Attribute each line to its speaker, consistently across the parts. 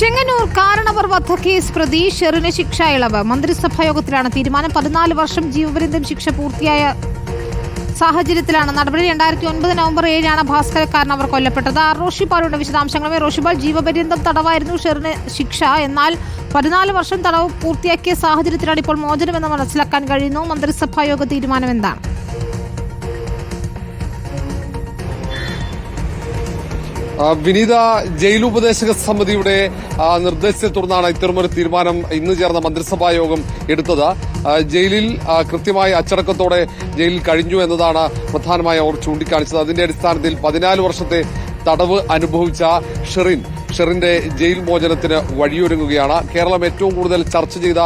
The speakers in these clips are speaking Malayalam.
Speaker 1: ചെങ്ങന്നൂർ കാരണവർ വധക്കേസ് പ്രതി ഷെറിന് ശിക്ഷ ഇളവ്. മന്ത്രിസഭാ യോഗത്തിലാണ് തീരുമാനം. പതിനാല് വർഷം ജീവപര്യന്തം ശിക്ഷ പൂർത്തിയായ സാഹചര്യത്തിലാണ് നടപടി. രണ്ടായിരത്തി ഒൻപത് നവംബർ ഏഴിനാണ് ഭാസ്കരക്കാരൻ അവർ കൊല്ലപ്പെട്ടത്. ആർ. റോഷിപാലുണ്ട് വിശദാംശങ്ങളുമായി റോഷിപാൽ ജീവപര്യന്തം തടവായിരുന്നു ഷെറിന് ശിക്ഷ. എന്നാൽ പതിനാല് വർഷം തടവ് പൂർത്തിയാക്കിയ സാഹചര്യത്തിലാണ് ഇപ്പോൾ മോചനമെന്ന് മനസ്സിലാക്കാൻ കഴിയുന്നു. മന്ത്രിസഭാ യോഗ തീരുമാനം എന്താണ്
Speaker 2: വിനീത ജയിൽ ഉപദേശക സമിതിയുടെ നിർദ്ദേശത്തെ തുടർന്നാണ് ഇത്തരമൊരു തീരുമാനം ഇന്ന് ചേർന്ന മന്ത്രിസഭാ യോഗം എടുത്തത്. ജയിലിൽ കൃത്യമായി അച്ചടക്കത്തോടെ ജയിലിൽ കഴിഞ്ഞു എന്നതാണ് പ്രധാനമായി അവർ ചൂണ്ടിക്കാണിച്ചത്. അതിന്റെ അടിസ്ഥാനത്തിൽ പതിനാല് വർഷത്തെ തടവ് അനുഭവിച്ച ഷെറിൻ. ഷെറിന്റെ ജയിൽ മോചനത്തിന് വഴിയൊരുങ്ങുകയാണ്. കേരളം ഏറ്റവും കൂടുതൽ ചർച്ച ചെയ്ത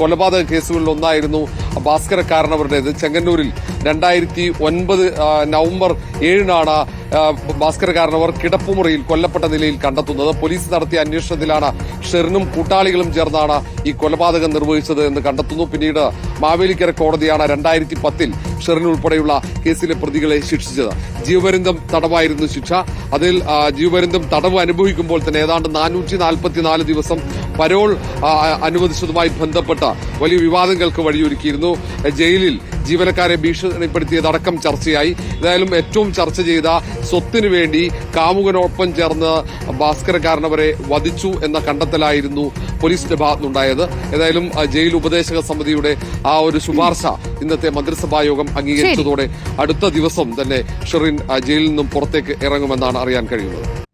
Speaker 2: കൊലപാതക കേസുകളിൽ ഒന്നായിരുന്നു ഭാസ്കരക്കാരനവരുടേത് ചെങ്ങന്നൂരിൽ രണ്ടായിരത്തി ഒൻപത് നവംബർ ഏഴിനാണ് ആ, കാരണവർ കിടപ്പുമുറിയിൽ കൊല്ലപ്പെട്ട നിലയിൽ കണ്ടെത്തുന്നത്. പോലീസ് നടത്തിയ അന്വേഷണത്തിലാണ് ഷെറിനും കൂട്ടാളികളും ചേർന്നാണ് ഈ കൊലപാതകം നിർവഹിച്ചത് എന്ന് കണ്ടെത്തുന്നു. പിന്നീട് മാവേലിക്കര കോടതിയാണ് രണ്ടായിരത്തി പത്തിൽ ഷെറിൻ ഉൾപ്പെടെയുള്ള കേസിലെ പ്രതികളെ ശിക്ഷിച്ചത്. ജീവപര്യന്തം തടവായിരുന്നു ശിക്ഷ. അതിൽ ജീവപര്യന്തം തടവ് അനുഭവിക്കുമ്പോൾ തന്നെ ഏതാണ്ട് നാനൂറ്റി നാൽപ്പത്തിനാല് ദിവസം പരോൾ അനുവദിച്ചതുമായി ബന്ധപ്പെട്ട വലിയ വിവാദങ്ങൾക്ക് വഴിയൊരുക്കിയിരുന്നു. ജയിലിൽ ജീവനക്കാരെ ഭീഷണിപ്പെടുത്തിയതടക്കം ചർച്ചയായി. ഏതായാലും ഏറ്റവും ചർച്ച ചെയ്ത സ്വത്തിനു വേണ്ടി കാമുകനോടൊപ്പം ചേർന്ന് ഭാസ്കരക്കാരനവരെ വധിച്ചു എന്ന കണ്ടെത്തലായിരുന്നു പോലീസിന്റെ ഭാഗത്തുനിന്നുണ്ടായത് ഏതായാലും ജയിൽ ഉപദേശക സമിതിയുടെ ആ ഒരു ശുപാർശ ഇന്നത്തെ മന്ത്രിസഭാ യോഗം അംഗീകരിച്ചതോടെ അടുത്ത ദിവസം തന്നെ ഷെറിൻ ജയിലിൽ നിന്നും പുറത്തേക്ക് ഇറങ്ങുമെന്നാണ് അറിയാൻ കഴിയുന്നത്.